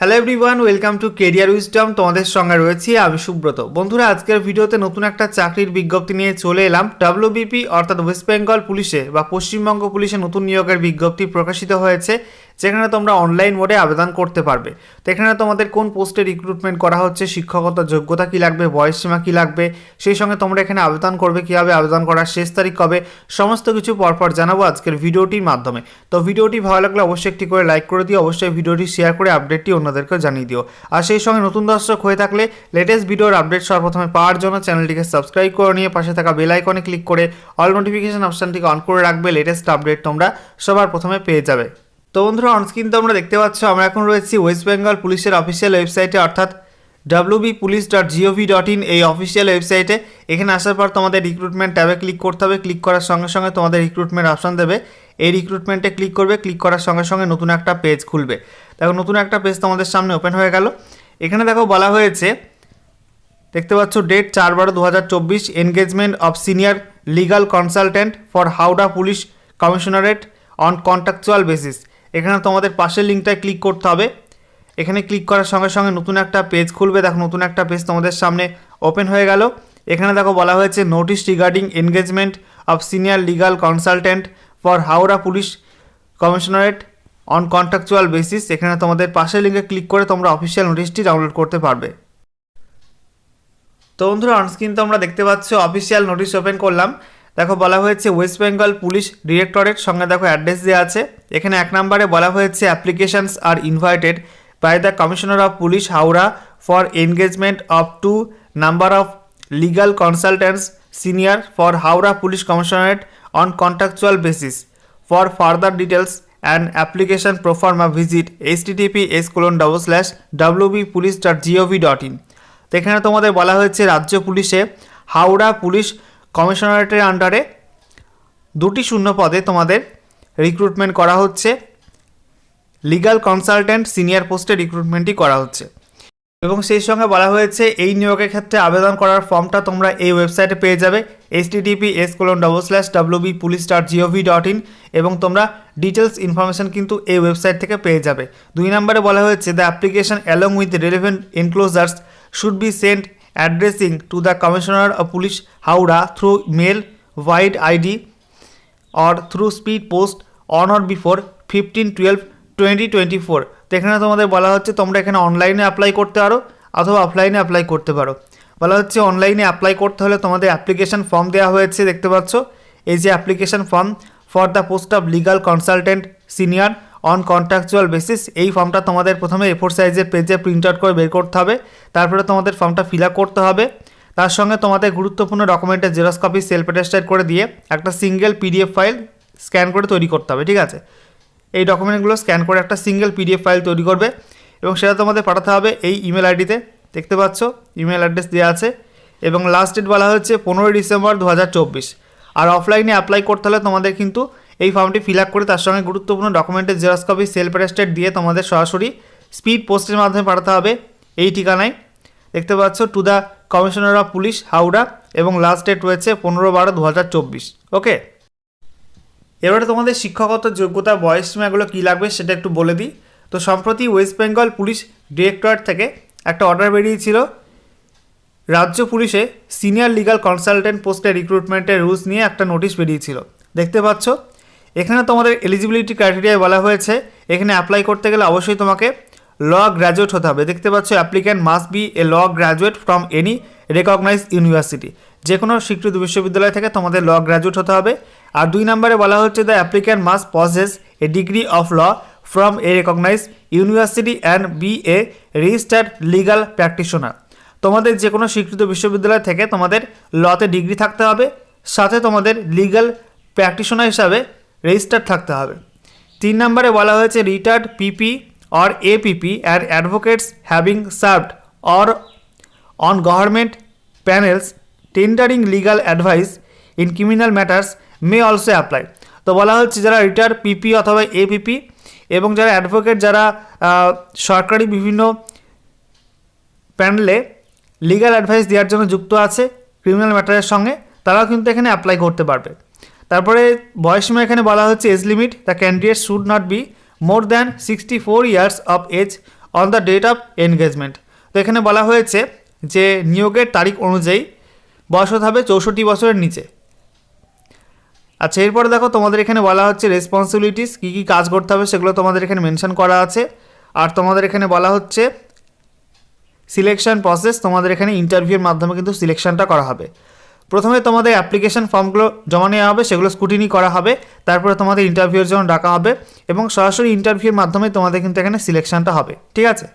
Hello everyone welcome to career wisdom তোমাদের সঙ্গে রয়েছি আমি সুব্রত। বন্ধুরা, আজকের ভিডিওতে নতুন একটা চাকরির বিজ্ঞপ্তি নিয়ে চলে এলাম। ডাব্লিউবিপি অর্থাৎ ওয়েস্ট বেঙ্গল পুলিশে বা পশ্চিমবঙ্গ পুলিশে নতুন নিয়োগের বিজ্ঞপ্তি প্রকাশিত হয়েছে। যেখানে তোমরা অনলাইন মোডে আবেদন করতে পারবে। তো এখানে তোমাদের কোন পোস্টে রিক্রুটমেন্ট করা হচ্ছে, শিক্ষাগত যোগ্যতা কী লাগবে, বয়স সীমা কী লাগবে, সেই সঙ্গে তোমরা এখানে আবেদন করবে, কীভাবে আবেদন করার, শেষ তারিখ কবে, সমস্ত কিছু পরপর জানাব আজকের ভিডিওটির মাধ্যমে। তো ভিডিওটি ভালো লাগলে অবশ্যই একটি করে লাইক করে দিও, অবশ্যই ভিডিওটি শেয়ার করে আপডেটটি অন্যদেরকেও জানিয়ে দিও। আর সেই সঙ্গে নতুন দর্শক হয়ে থাকলে লেটেস্ট ভিডিওর আপডেট সর্বপ্রথমে পাওয়ার জন্য চ্যানেলটিকে সাবস্ক্রাইব করে নিয়ে পাশে থাকা বেল আইকনে ক্লিক করে অল নোটিফিকেশন অপশানটিকে অন করে রাখবে লেটেস্ট আপডেট তোমরা সবার প্রথমে পেয়ে যাবে। তো বন্ধুরা অনস্ক্রিন তোমরা দেখতে পাচ্ছ, আমরা এখন রয়েছি ওয়েস্ট বেঙ্গল পুলিশের অফিসিয়াল ওয়েবসাইটে অর্থাৎ WB police dot gov dot in এই অফিসিয়াল ওয়েবসাইটে এখানে আসার পর তোমাদের রিক্রুটমেন্ট ট্যাবে ক্লিক করতে হবে ক্লিক করার সঙ্গে সঙ্গে তোমাদের রিক্রুটমেন্ট অপশান দেবে। এই রিক্রুটমেন্টে ক্লিক করবে ক্লিক করার সঙ্গে সঙ্গে নতুন একটা পেজ খুলবে। দেখো, নতুন একটা পেজ তোমাদের সামনে ওপেন হয়ে গেল। এখানে দেখো, বলা হয়েছে, দেখতে পাচ্ছ ডেট চার বারো দু হাজার চব্বিশ engagement of senior legal consultant for Howrah police commissionerate on contractual basis এখানে তোমাদের পাশের লিঙ্কটায় ক্লিক করতে হবে। এখানে ক্লিক করার সঙ্গে সঙ্গে নতুন একটা পেজ খুলবে। দেখো, নতুন একটা পেজ তোমাদের সামনে ওপেন হয়ে গেল। এখানে দেখো বলা হয়েছে notice regarding engagement of senior legal consultant for Howrah police commissionerate on contractual basis এখানে তোমাদের পাশের লিঙ্কে ক্লিক করে তোমরা অফিসিয়াল নোটিশটি ডাউনলোড করতে পারবে। তো বন্ধুরা অনস্ক্রিন তো আমরা দেখতে পাচ্ছ অফিসিয়াল নোটিশ ওপেন করলাম। দেখো বলা হয়েছে ওয়েস্ট বেঙ্গল পুলিশ ডিরেক্টরেট সঙ্গে দেখো অ্যাড্রেস দেওয়া আছে। এখানে এক নম্বরে বলা হয়েছে applications are invited by the commissioner of police Howrah for engagement of two number of legal consultants senior for Howrah police commissionerate on contractual basis for further details and application proforma visit H TTP S colon double slash WB police dot gov dot in তো এখানে তোমাদের বলা হয়েছে রাজ্য পুলিশে Howrah police কমিশনারেটের আন্ডারে দুটি শূন্য পদে তোমাদের রিক্রুটমেন্ট করা হচ্ছে। লিগাল কনসালটেন্ট সিনিয়র পোস্টে রিক্রুটমেন্টই করা হচ্ছে। এবং সেই সঙ্গে বলা হয়েছে, এই নিয়োগের ক্ষেত্রে আবেদন করার ফর্মটা তোমরা এই ওয়েবসাইটে পেয়ে যাবে। H TTP S colon double slash WB police dot gov dot in এবং তোমরা ডিটেলস ইনফরমেশন কিন্তু এই ওয়েবসাইট থেকে পেয়ে যাবে। দুই নম্বরে বলা হয়েছে the application along with relevant enclosures should be sent addressing to the commissioner of police Howrah through mail white ID or through speed post on or before fifteen twelve twenty twenty four তো এখানে তোমাদের বলা হচ্ছে তোমরা এখানে অনলাইনে apply করতে পারো অথবা অফলাইনে অ্যাপ্লাই করতে পারো। বলা হচ্ছে অনলাইনে অ্যাপ্লাই করতে হলে তোমাদের অ্যাপ্লিকেশন ফর্ম দেওয়া হয়েছে, দেখতে পাচ্ছ? এই যে application form for the post of legal consultant senior on contractual basis এই ফর্মটা তোমাদের প্রথমে এফোর সাইজের পেজে প্রিন্ট আউট করে বের করতে হবে। তারপরে তোমাদের ফর্মটা ফিল করতে হবে। তার সঙ্গে তোমাদের গুরুত্বপূর্ণ ডকুমেন্টের জেরক্স কপি সেলফ অ্যাটেস্টেড করে দিয়ে একটা সিঙ্গেল পিডিএফ ফাইল স্ক্যান করে তৈরি করতে হবে, ঠিক আছে? এই ডকুমেন্টগুলো স্ক্যান করে একটা সিঙ্গেল পিডিএফ ফাইল তৈরি করবে এবং সেটা তোমাদের পাঠাতে হবে এই ইমেল আইডিতে দেখতে পাচ্ছ? ইমেল অ্যাড্রেস দেওয়া আছে। এবং লাস্ট ডেট বলা হচ্ছে পনেরোই ডিসেম্বর দু হাজার চব্বিশ। আর অফলাইনে অ্যাপ্লাই করতে হলে তোমাদের কিন্তু এই ফর্মটি ফিল করে তার সঙ্গে গুরুত্বপূর্ণ ডকুমেন্টের জেরক্স কপি সেলফ অ্যাটেস্টেড দিয়ে তোমাদের সরাসরি স্পিড পোস্টের মাধ্যমে পাঠাতে হবে এই ঠিকানায়। দেখতে পাচ্ছ to the commissioner of police Howrah এবং লাস্ট ডেট রয়েছে পনেরো বারো দু ওকে এবারে তোমাদের শিক্ষাগত যোগ্যতা, বয়স সীমাগুলো কী লাগবে সেটা একটু বলে দিই। তো সম্প্রতি ওয়েস্ট বেঙ্গল পুলিশ ডিরেক্টরেট থেকে একটা অর্ডার বেরিয়েছিল রাজ্য পুলিশে সিনিয়র লিগাল কনসালটেন্ট পোস্টে রিক্রুটমেন্টের রুলস নিয়ে একটা নোটিশ বেরিয়েছিল দেখতে পাচ্ছ এখানে তোমাদের এলিজিবিলিটি ক্রাইটেরিয়ায় বলা হয়েছে। এখানে অ্যাপ্লাই করতে গেলে অবশ্যই তোমাকে ল গ্র্যাজুয়েট হতে হবে। দেখতে পাচ্ছ applicant must be a law graduate from any recognise university যে কোনো স্বীকৃত বিশ্ববিদ্যালয় থেকে তোমাদের ল গ্র্যাজুয়েট হতে হবে। আর দুই নম্বরে বলা হচ্ছে the applicant must possess a degree of law from a recognise university and be a registered legal practitioner তোমাদের যে কোনো স্বীকৃত বিশ্ববিদ্যালয় থেকে তোমাদের লতে ডিগ্রি থাকতে হবে। সাথে তোমাদের লিগাল প্র্যাকটিশনার হিসাবে রেজিস্টার্ড থাকতে হবে। তিন নম্বরে বলা হয়েছে retired PP or APP and advocates having served or on government panels tendering legal advice in criminal matters may also apply তো বলা হচ্ছে যারা রিটায়ার পিপি অথবা এপিপি এবং যারা অ্যাডভোকেট যারা সরকারি বিভিন্ন প্যানেলে লিগ্যাল অ্যাডভাইস দেওয়ার জন্য যুক্ত আছে ক্রিমিনাল ম্যাটারের সঙ্গে, তারাও কিন্তু এখানে অ্যাপ্লাই করতে পারবে। তারপরে বয়সীমা এখানে বলা হচ্ছে age limit the candidate should not be more than sixty four years of age on the date of engagement তো এখানে বলা হয়েছে যে নিয়োগের তারিখ অনুযায়ী বয়স হতে হবে চৌষট্টি বছরের নিচে। আচ্ছা এরপরে দেখো তোমাদের এখানে বলা হচ্ছে রেসপন্সিবিলিটিস কী কী কাজ করতে হবে সেগুলো তোমাদের এখানে মেনশন করা আছে। আর তোমাদের এখানে বলা হচ্ছে সিলেকশন প্রসেস তোমাদের এখানে ইন্টারভিউর মাধ্যমে কিন্তু সিলেকশনটা করা হবে। প্রথমে তোমাদের অ্যাপ্লিকেশন ফর্মগুলো জমা নেওয়া হবে, সেগুলো স্কুটিনি করা হবে, তারপরে তোমাদের ইন্টারভিউর জন্য ডাকা হবে এবং সরাসরি ইন্টারভিউর মাধ্যমে তোমাদের কিন্তু এখানে সিলেকশানটা হবে, ঠিক আছে?